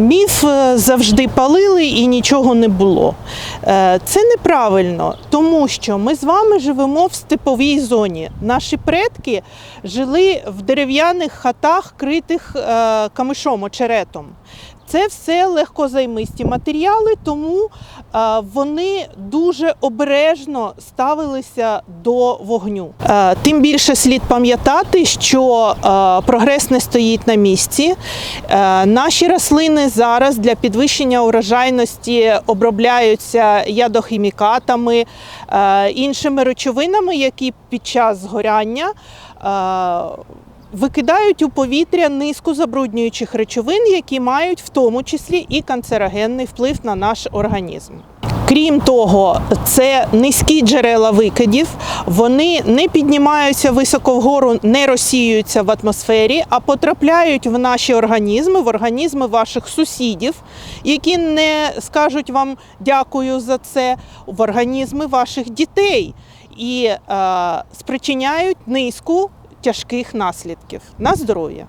Міф е, завжди палили і нічого не було. Е, Це неправильно, тому що ми з вами живемо в степовій зоні. Наші предки жили в дерев'яних хатах, критих е, камишом, очеретом. Це все легкозаймисті матеріали, тому вони дуже обережно ставилися до вогню. Тим більше слід пам'ятати, що прогрес не стоїть на місці. Наші рослини зараз для підвищення урожайності обробляються ядохімікатами, е, іншими речовинами, які під час згоряння. е, Викидають у повітря низку забруднюючих речовин, які мають в тому числі і канцерогенний вплив на наш організм. Крім того, це низькі джерела викидів, вони не піднімаються високо вгору, не розсіюються в атмосфері, а потрапляють в наші організми, в організми ваших сусідів, які не скажуть вам дякую за це, в організми ваших дітей і е, спричиняють низку тяжких наслідків на здоров'я.